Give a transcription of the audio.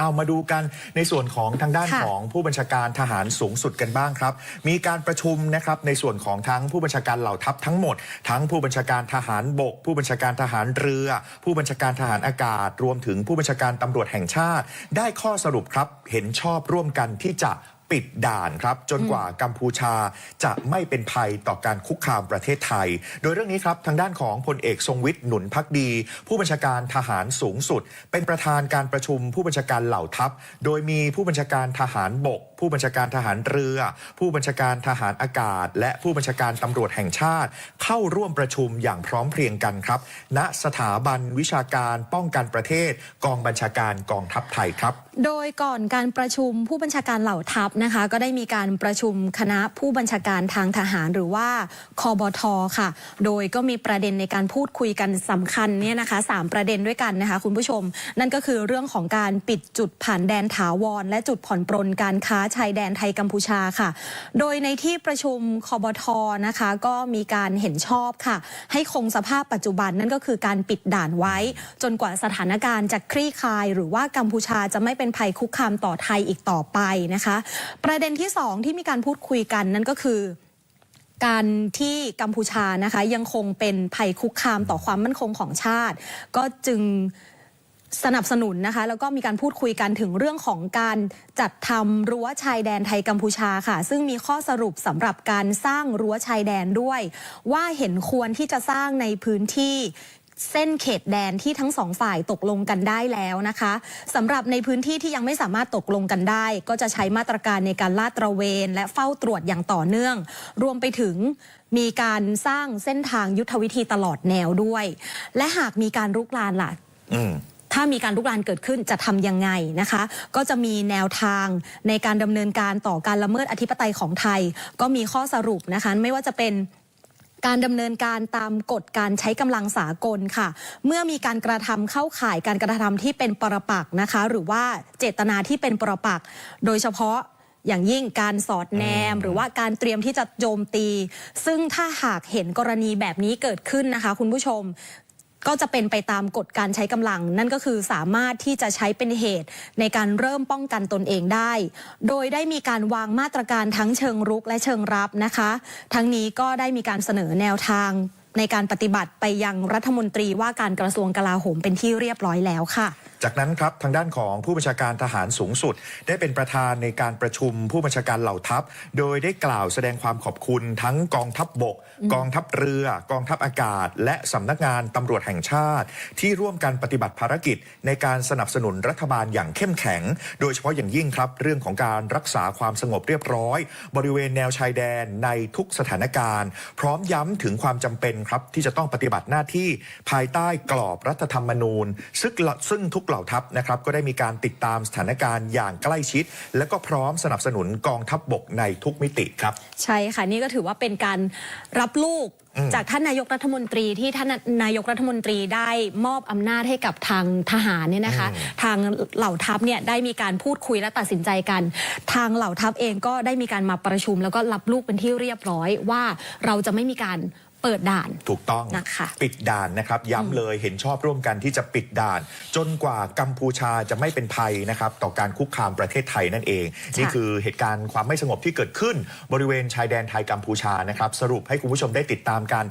เอามาดูกันในส่วนของทางด้านค่ะของผู้บัญชาการทหารสูงสุดกันบ้างครับ มีการประชุมนะครับในส่วนของทั้งผู้บัญชาการเหล่าทัพทั้งหมด ทั้งผู้บัญชาการทหารบก ผู้บัญชาการทหารเรือ ผู้บัญชาการทหารอากาศ รวมถึงผู้บัญชาการตำรวจแห่งชาติ ได้ข้อสรุปครับเห็นชอบร่วมกันที่จะ ปิดด่านครับ จนกว่ากัมพูชาจะไม่เป็นภัยต่อการคุกคามประเทศไทย โดยเรื่องนี้ครับ ทางด้านของพลเอกทรงวิทย์หนุนพักดี ผู้บัญชาการทหารสูงสุด เป็นประธานการประชุมผู้บัญชาการเหล่าทัพ โดยมีผู้บัญชาการทหารบก ผู้บัญชาการทหารเรือ ผู้บัญชาการทหารอากาศ และผู้บัญชาการตำรวจแห่งชาติ เข้าร่วมประชุมอย่างพร้อมเพรียงกันครับ ณสถาบันวิชาการป้องกันประเทศ กองบัญชาการกองทัพไทยครับ โดยก่อนการประชุมผู้บัญชาการเหล่าทัพนะคะ ก็ได้มีการประชุมคณะผู้บัญชาการทางทหารหรือว่าคอบทค่ะ โดยก็มีประเด็นในการพูดคุยกันสำคัญเนี่ยนะคะสามประเด็นด้วยกันนะคะคุณผู้ชม นั่นก็คือเรื่องของการปิดจุดผ่านแดนถาวร และจุดผ่อนปรนการค้าชายแดนไทยกัมพูชาค่ะ โดยในที่ประชุมคอบทนะคะ ก็มีการเห็นชอบค่ะ ให้คงสภาพปัจจุบันนั่นก็คือการปิดด่านไว้ จนกว่าสถานการณ์จะคลี่คลาย หรือว่ากัมพูชาจะไม่เป็นภัยคุกคามต่อไทยอีกต่อไปนะคะประเด็นที่สองที่มีการพูดคุยกันนั่นก็คือการที่กัมพูชานะคะยังคงเป็นภัยคุกคามต่อความมั่นคงของชาติ ก็จึงสนับสนุนนะคะแล้วก็มีการพูดคุยกันถึงเรื่องของการจัดทำรั้วชายแดนไทยกัมพูชาค่ะ ซึ่งมีข้อสรุปสำหรับการสร้างรั้วชายแดนด้วย ว่าเห็นควรที่จะสร้างในพื้นที่ เส้นเขตแดนที่ทั้งสองฝ่ายตกลงกันได้แล้วนะคะสำหรับในพื้นที่ที่ยังไม่สามารถตกลงกันได้ ก็จะใช้มาตรการในการลาดตระเวน และเฝ้าตรวจอย่างต่อเนื่อง รวมไปถึงมีการสร้างเส้นทางยุทธวิธีตลอดแนวด้วย และหากมีการรุกรานล่ะอืมถ้ามีการลุกรานเกิดขึ้นจะทำยังไงนะคะ ก็จะมีแนวทางในการดำเนินการต่อการละเมิดอธิปไตยของไทย ก็มีข้อสรุปนะคะ ไม่ว่าจะเป็น การดำเนินการตามกฎการใช้กำลังสากลค่ะ เมื่อมีการกระทำเข้าข่ายการกระทำที่เป็นปรปักษ์นะคะ หรือว่าเจตนาที่เป็นปรปักษ์โดยเฉพาะอย่างยิ่งการสอดแนม หรือว่าการเตรียมที่จะโจมตี ซึ่งถ้าหากเห็นกรณีแบบนี้เกิดขึ้นนะคะ คุณผู้ชม ก็จะเป็นไปตามกฎการใช้กำลัง นั่นก็คือสามารถที่จะใช้เป็นเหตุในการเริ่มป้องกันตนเองได้ โดยได้มีการวางมาตรการทั้งเชิงรุกและเชิงรับนะคะ ทั้งนี้ก็ได้มีการเสนอแนวทางในการปฏิบัติไปยังรัฐมนตรีว่าการกระทรวงกลาโหมเป็นที่เรียบร้อยแล้วค่ะ จากนั้นครับทางด้านของผู้บัญชาการทหารสูงสุด ได้เป็นประธานในการประชุมผู้บัญชาการเหล่าทัพ โดยได้กล่าวแสดงความขอบคุณทั้งกองทัพบบก กองทัพเรือ กองทัพอากาศ และสำนักงานตำรวจแห่งชาติ ที่ร่วมกันปฏิบัติภารกิจ ในการสนับสนุนรัฐบาลอย่างเข้มแข็ง โดยเฉพาะอย่างยิ่งครับ เรื่องของการรักษาความสงบเรียบร้อย บริเวณแนวชายแดนในทุกสถานการณ์ พร้อมย้ำถึงความจำเป็นครับที่จะต้องปฏิบัติหน้าที่ภายใต้กรอบรัฐธรรมนูญซึ่งซึ่งทุกเหล่าทัพนะครับก็ได้มีการติดตามสถานการณ์อย่างใกล้ชิด และก็พร้อมสนับสนุนกองทัพบบกในทุกมิติครับ ใช่ค่ะนี่ก็ถือว่าเป็นการรับลูกอืมจากท่านนายกรัฐมนตรีที่ท่านนายกรัฐมนตรีได้มอบอำนาจให้กับทางทหารเนี่ยนะคะ ทางเหล่าทัพเนี่ยได้มีการพูดคุยและตัดสินใจกัน ทางเหล่าทัพเองก็ได้มีการมาประชุม แล้วก็รับลูกเป็นที่เรียบร้อยว่าเราจะไม่มีการ เปิดด่าน ถูกต้องนะคะปิดด่านนะครับ ย้ำเลยเห็นชอบร่วมกันที่จะปิดด่าน จนกว่ากัมพูชาจะไม่เป็นภัยนะครับต่อการคุกคามประเทศไทยนั่นเอง นี่คือเหตุการณ์ความไม่สงบที่เกิดขึ้น บริเวณชายแดนไทยกัมพูชานะครับ สรุปให้คุณผู้ชมได้ติดตามกัน